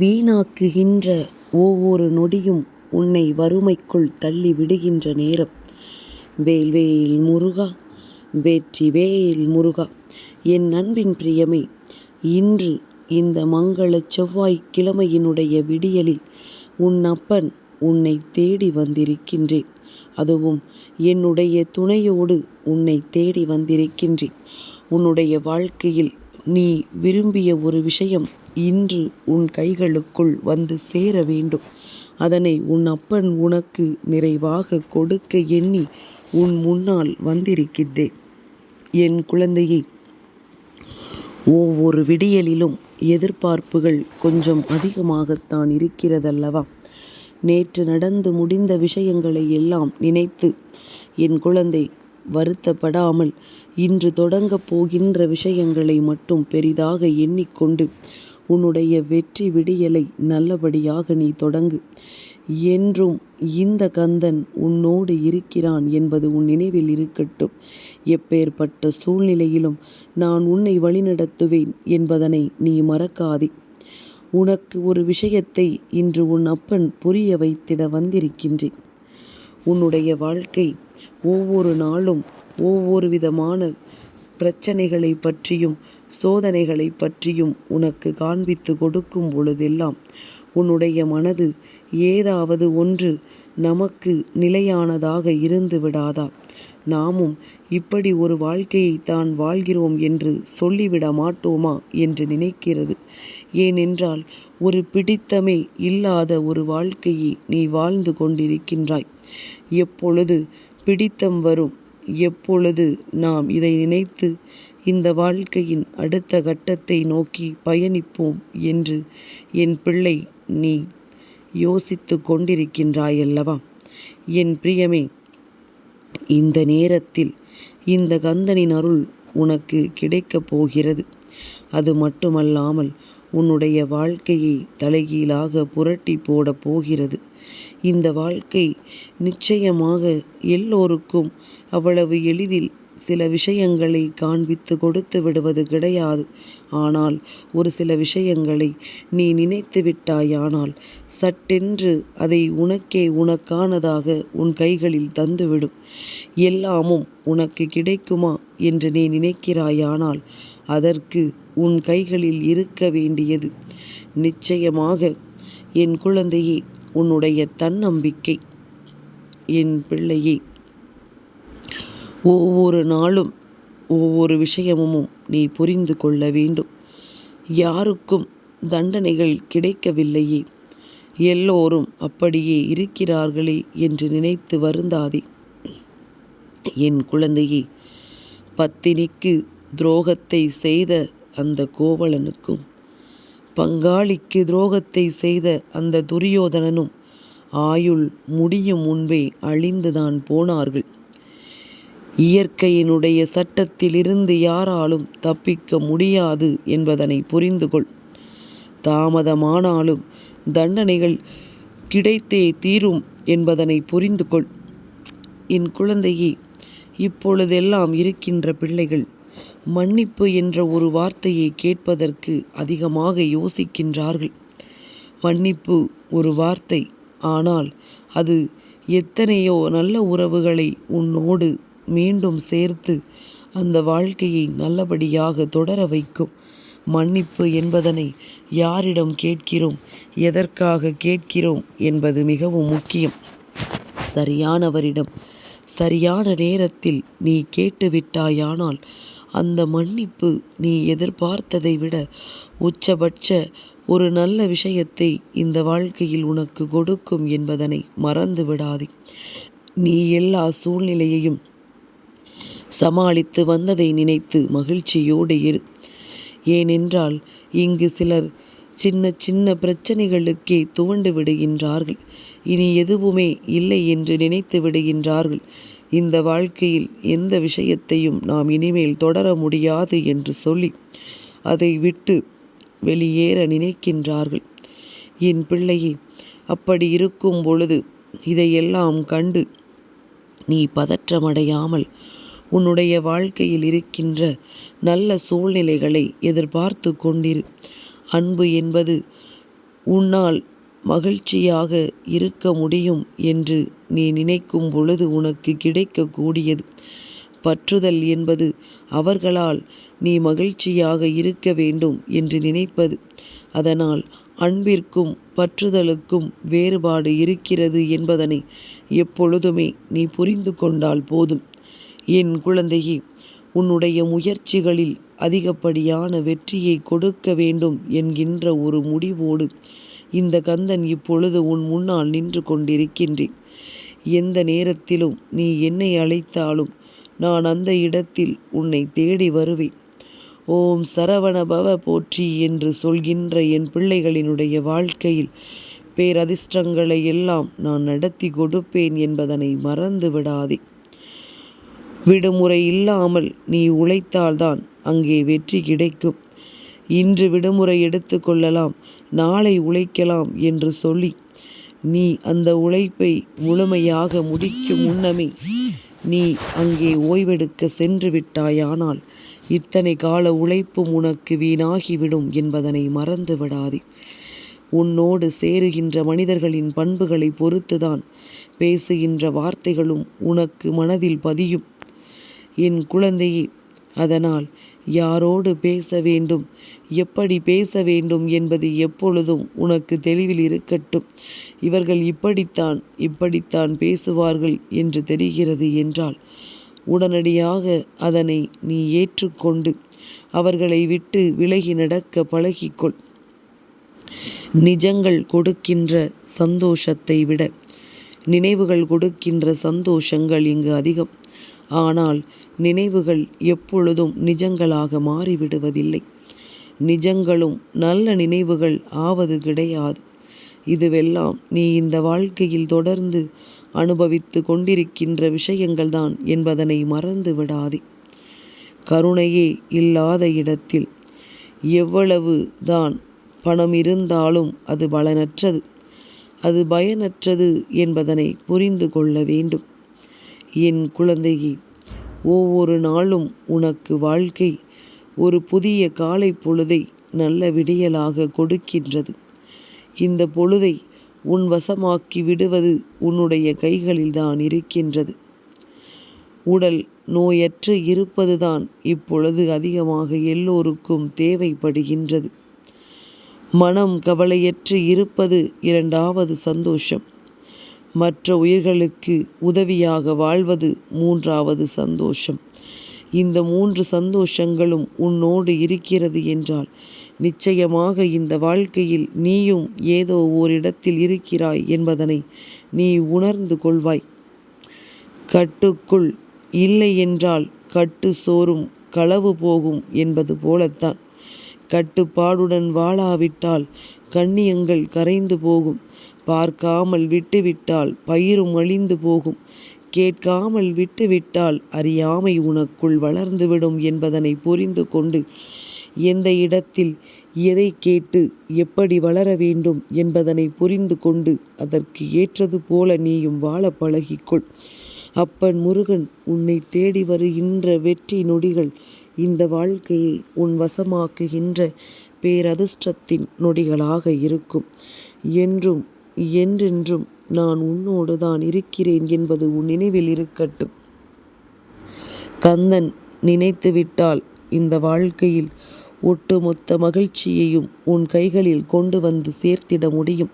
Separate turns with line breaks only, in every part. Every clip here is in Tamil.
வீணாக்குகின்ற ஒவ்வொரு நொடியும் உன்னை வறுமைக்குள் தள்ளி விடுகின்ற நேரம். வேல்வேயில் முருகா வேற்றி வேயில் முருகா என் அன்பின் பிரியமே இன்று இந்த மங்களச் செவ்வாய் கிழமையினுடைய விடியலில் உன் அப்பன் உன்னை தேடி வந்திருக்கின்றேன். அதுவும் என்னுடைய துணையோடு உன்னை தேடி வந்திருக்கின்றேன். உன்னுடைய வாழ்க்கையில் நீ விரும்பிய ஒரு விஷயம் இன்று உன் கைகளுக்குள் வந்து சேர வேண்டும். அதனை உன் அப்பன் உனக்கு நிறைவாக கொடுக்க எண்ணி உன் முன்னால் வந்திருக்கின்றேன். என் குழந்தையை ஒவ்வொரு விடியலிலும் எதிர்பார்ப்புகள் கொஞ்சம் அதிகமாகத்தான் இருக்கிறதல்லவா? நேற்று நடந்து முடிந்த விஷயங்களை எல்லாம் நினைத்து என் குழந்தை வருத்தப்படாமல் இன்று தொடங்கப் போகின்ற விஷயங்களை மட்டும் பெரிதாக எண்ணிக்கொண்டு உன்னுடைய வெற்றி விடியலை நல்லபடியாக நீ தொடங்கு. என்றும் இந்த கந்தன் உன்னோடு இருக்கிறான் என்பது உன் நினைவில் இருக்கட்டும். எப்பேற்பட்ட சூழ்நிலையிலும் நான் உன்னை வழிநடத்துவேன் என்பதனை நீ மறக்காதே. உனக்கு ஒரு விஷயத்தை இன்று உன் அப்பன் புரிய வைத்திட வந்திருக்கின்றேன். உன்னுடைய வாழ்க்கை ஒவ்வொரு நாளும் ஒவ்வொரு விதமான பிரச்சனைகளை பற்றியும் சோதனைகளைப் பற்றியும் உனக்கு காண்பித்துக் கொடுக்கும் பொழுதெல்லாம் உன்னுடைய மனது ஏதாவது ஒன்று நமக்கு நிலையானதாக இருந்து விடாதா? நாமும் இப்படி ஒரு வாழ்க்கையை தான் வாழ்கிறோம் என்று சொல்லிவிட மாட்டோமா என்று நினைக்கிறது. ஏனென்றால் ஒரு பிடித்தமே இல்லாத ஒரு வாழ்க்கையை நீ வாழ்ந்து கொண்டிருக்கின்றாய். எப்பொழுது பிடித்தம் வரும்? எப்பொழுது நாம் இதை நினைத்து இந்த வாழ்க்கையின் அடுத்த கட்டத்தை நோக்கி பயணிப்போம் என்று என் பிள்ளை நீ யோசித்துக் கொண்டிருக்கின்றாயல்லவா? என் பிரியமே இந்த நேரத்தில் இந்த கந்தனின் அருள் உனக்கு கிடைக்கப் போகிறது. அது மட்டுமல்லாமல் உன்னுடைய வாழ்க்கையை தலைகீழாக புரட்டிப் போடப் போகிறது. இந்த வாழ்க்கை நிச்சயமாக எல்லோருக்கும் அவ்வளவு எளிதில் சில விஷயங்களை காண்பித்துக் கொடுத்து விடுவது கிடையாது. ஆனால் ஒரு சில விஷயங்களை நீ நினைத்து விட்டாயானால் சட்டென்று அதை உனக்கே உனக்கானதாக உன் கைகளில் தந்துவிடும். எல்லாமும் உனக்கு கிடைக்குமா என்று நீ நினைக்கிறாயானால் அதற்கு உன் கைகளில் இருக்க வேண்டியது நிச்சயமாக என் குழந்தையே உன்னுடைய தன்னம்பிக்கை. என் பிள்ளையே ஒவ்வொரு நாளும் ஒவ்வொரு விஷயமும் நீ புரிந்து கொள்ள வேண்டும். யாருக்கும் தண்டனைகள் கிடைக்கவில்லையே. எல்லோரும் அப்படியே இருக்கிறார்களே என்று நினைத்து வருந்தாதே. என் குழந்தையே பத்தினிக்கு துரோகத்தை செய்த அந்த கோவலனுக்கும் பங்காளிக்கு துரோகத்தை செய்த அந்த துரியோதனனும் ஆயுள் முடியும் முன்பே அழிந்துதான் போனார்கள். இயற்கையினுடைய சட்டத்திலிருந்து யாராலும் தப்பிக்க முடியாது என்பதனை புரிந்து கொள். தாமதமானாலும் தண்டனைகள் கிடைத்தே தீரும் என்பதனை புரிந்து கொள். என் குழந்தையே இப்பொழுதெல்லாம் இருக்கின்ற பிள்ளைகள் மன்னிப்பு என்ற ஒரு வார்த்தையை கேட்பதற்கு அதிகமாக யோசிக்கின்றார்கள். மன்னிப்பு ஒரு வார்த்தை. ஆனால் அது எத்தனையோ நல்ல உறவுகளை உன்னோடு மீண்டும் சேர்த்து அந்த வாழ்க்கையை நல்லபடியாக தொடர வைக்கும். மன்னிப்பு என்பதனை யாரிடம் கேட்கிறோம் எதற்காக கேட்கிறோம் என்பது மிகவும் முக்கியம். சரியானவரிடம் சரியான நேரத்தில் நீ கேட்டுவிட்டாயானால் அந்த மன்னிப்பு நீ எதிர்பார்த்ததை விட உச்சபட்ச ஒரு நல்ல விஷயத்தை இந்த வாழ்க்கையில் உனக்கு கொடுக்கும் என்பதனை மறந்து விடாதே. நீ எல்லா சூழ்நிலையையும் சமாளித்து வந்ததை நினைத்து மகிழ்ச்சியோடு இரு. ஏனென்றால் இங்கு சிலர் சின்ன சின்ன பிரச்சனைகளுக்கே துவண்டு விடுகின்றார்கள். இனி எதுவுமே இல்லை என்று நினைத்து விடுகின்றார்கள். இந்த வாழ்க்கையில் எந்த விஷயத்தையும் நாம் இனிமேல் தொடர முடியாது என்று சொல்லி அதை விட்டு வெளியேற நினைக்கின்றார்கள். என் பிள்ளையே அப்படி இருக்கும் பொழுது இதையெல்லாம் கண்டு நீ பதற்றமடையாமல் உன்னுடைய வாழ்க்கையில் இருக்கின்ற நல்ல சூழ்நிலைகளை எதிர்பார்த்து கொண்டிரு. அன்பு என்பது உன்னால் மகிழ்ச்சியாக இருக்க முடியும் என்று நீ நினைக்கும் பொழுது உனக்கு கிடைக்கக்கூடியது. பற்றுதல் என்பது அவர்களால் நீ மகிழ்ச்சியாக இருக்க வேண்டும் என்று நினைப்பது. அதனால் அன்பிற்கும் பற்றுதலுக்கும் வேறுபாடு இருக்கிறது என்பதனை எப்பொழுதுமே நீ புரிந்து கொண்டால் போதும். என் குழந்தையே உன்னுடைய முயற்சிகளில் அதிகப்படியான வெற்றியை கொடுக்க வேண்டும் என்கின்ற ஒரு முடிவோடு இந்த கந்தன் இப்பொழுது உன் முன்னால் நின்று கொண்டிருக்கின்றேன். எந்த நேரத்திலும் நீ என்னை அழைத்தாலும் நான் அந்த இடத்தில் உன்னை தேடி வருவேன். ஓம் சரவணபவ போற்றி என்று சொல்கின்ற என் பிள்ளைகளினுடைய வாழ்க்கையில் பேரதிர்ஷ்டங்களை எல்லாம் நான் நடத்தி கொடுப்பேன் என்பதனை மறந்து விடாதே. விடுமுறை இல்லாமல் நீ உழைத்தால்தான் அங்கே வெற்றி கிடைக்கும். இன்று விடுமுறை எடுத்து கொள்ளலாம் நாளை உழைக்கலாம் என்று சொல்லி நீ அந்த உழைப்பை முழுமையாக முடிக்கும் முன்னமே நீ அங்கே ஓய்வெடுக்க சென்று விட்டாயானால் இத்தனை கால உழைப்பும் உனக்கு வீணாகிவிடும் என்பதனை மறந்து விடாதே. உன்னோடு சேருகின்ற மனிதர்களின் பண்புகளை பொறுத்துதான் பேசுகின்ற வார்த்தைகளும் உனக்கு மனதில் பதியும். என் குழந்தையே அதனால் யாரோடு பேச வேண்டும்? எப்படி பேச வேண்டும் என்பது எப்பொழுதும் உனக்கு தெளிவில் இருக்கட்டும். இவர்கள் இப்படித்தான் இப்படித்தான் பேசுவார்கள் என்று தெரிகிறது என்றால் உடனடியாக அதனை நீ ஏற்றுக்கொண்டு அவர்களை விட்டு விலகி நடக்க பழகிக்கொள். நிஜங்கள் கொடுக்கின்ற சந்தோஷத்தை விட நினைவுகள் கொடுக்கின்ற சந்தோஷங்கள் இங்கு அதிகம். ஆனால் நினைவுகள் எப்பொழுதும் நிஜங்களாக மாறிவிடுவதில்லை. நிஜங்களும் நல்ல நினைவுகள் ஆவது கிடையாது. இதுவெல்லாம் நீ இந்த வாழ்க்கையில் தொடர்ந்து அனுபவித்து கொண்டிருக்கின்ற விஷயங்கள்தான் என்பதனை மறந்து விடாதே. கருணையே இல்லாத இடத்தில் எவ்வளவு தான் பணம் இருந்தாலும் அது பலனற்றது. அது பயனற்றது என்பதனை புரிந்து கொள்ள வேண்டும். என் குழந்தையை ஒவ்வொரு நாளும் உனக்கு வாழ்க்கை ஒரு புதிய காலை பொழுதை நல்ல விடியலாக கொடுக்கின்றது. இந்த பொழுதை உன் வசமாக்கி விடுவது உன்னுடைய கைகளில்தான் இருக்கின்றது. உடல் நோயற்று இருப்பதுதான் இப்பொழுது அதிகமாக எல்லோருக்கும் தேவைப்படுகின்றது. மனம் கவலையற்று இருப்பது இரண்டாவது சந்தோஷம். மற்ற உயிர்களுக்கு உதவியாக வாழ்வது மூன்றாவது சந்தோஷம். இந்த மூன்று சந்தோஷங்களும் உன்னோடு இருக்கிறது என்றால் நிச்சயமாக இந்த வாழ்க்கையில் நீயும் ஏதோ ஓரிடத்தில் இருக்கிறாய் என்பதனை நீ உணர்ந்து கொள்வாய். கட்டுக்குள் இல்லை என்றால் கட்டு சோறும் களவு போகும் என்பது போலத்தான். கட்டுப்பாடுடன் வாழாவிட்டால் கண்ணியங்கள் கரைந்து போகும். பார்க்காமல் விட்டுவிட்டால் பயிரும் அழிந்து போகும். கேட்காமல் விட்டுவிட்டால் அறியாமை உனக்குள் வளர்ந்துவிடும் என்பதனை புரிந்து கொண்டு எந்த இடத்தில் எதை கேட்டு எப்படி வளர வேண்டும் என்பதனை புரிந்து கொண்டு அதற்கு ஏற்றது போல நீயும் வாழ பழகிக்கொள். அப்பன் முருகன் உன்னை தேடி வருகின்ற வெற்றி நொடிகள் இந்த வாழ்க்கையை உன் வசமாக்குகின்ற பேரதிர்ஷ்டத்தின் நொடிகளாக இருக்கும். என்றும் என்றென்றும் நான் உன்னோடு தான் இருக்கிறேன் என்பது உன் நினைவில் இருக்கட்டும். கந்தன் நினைத்துவிட்டால் இந்த வாழ்க்கையில் ஒட்டுமொத்த மகிழ்ச்சியையும் உன் கைகளில் கொண்டு வந்து சேர்த்திட முடியும்.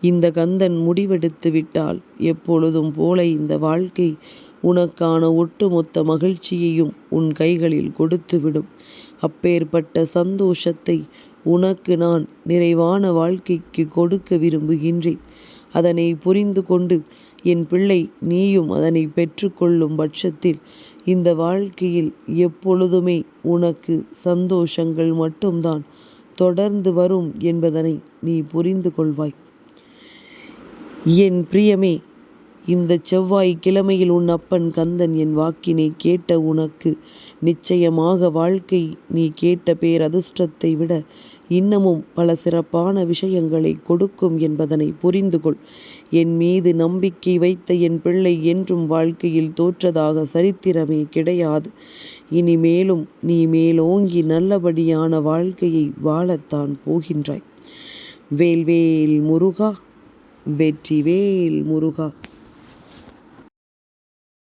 இந்த கந்தன் முடிவெடுத்து விட்டால் எப்பொழுதும் போல இந்த வாழ்க்கை உனக்கான ஒட்டுமொத்த மகிழ்ச்சியையும் உன் கைகளில் கொடுத்துவிடும். அப்பேற்பட்ட சந்தோஷத்தை உனக்கு நான் நிறைவான வாழ்க்கைக்கு கொடுக்க விரும்புகின்றேன். அதனை புரிந்து கொண்டு என் பிள்ளை நீயும் அதனை பெற்றுக்கொள்ளும் பட்சத்தில் இந்த வாழ்க்கையில் எப்பொழுதுமே உனக்கு சந்தோஷங்கள் மட்டும்தான் தொடர்ந்து வரும் என்பதனை நீ புரிந்து கொள்வாய். என் பிரியமே இந்த செவ்வாய் கிழமையில் உன் அப்பன் கந்தன் என் வாக்கினை கேட்ட உனக்கு நிச்சயமாக வாழ்க்கை நீ கேட்ட பேரதிர்ஷ்டத்தை விட இன்னமும் பல சிறப்பான விஷயங்களை கொடுக்கும் என்பதனை புரிந்து கொள் என் மீது நம்பிக்கை வைத்த என் பிள்ளை என்றும் வாழ்க்கையில் தோற்றதாக சரித்திரமே கிடையாது. இனிமேலும் நீ மேலோங்கி நல்லபடியான வாழ்க்கையை வாழத்தான் போகின்றாய். வேல்வேல் முருகா வெற்றிவேல் முருகா.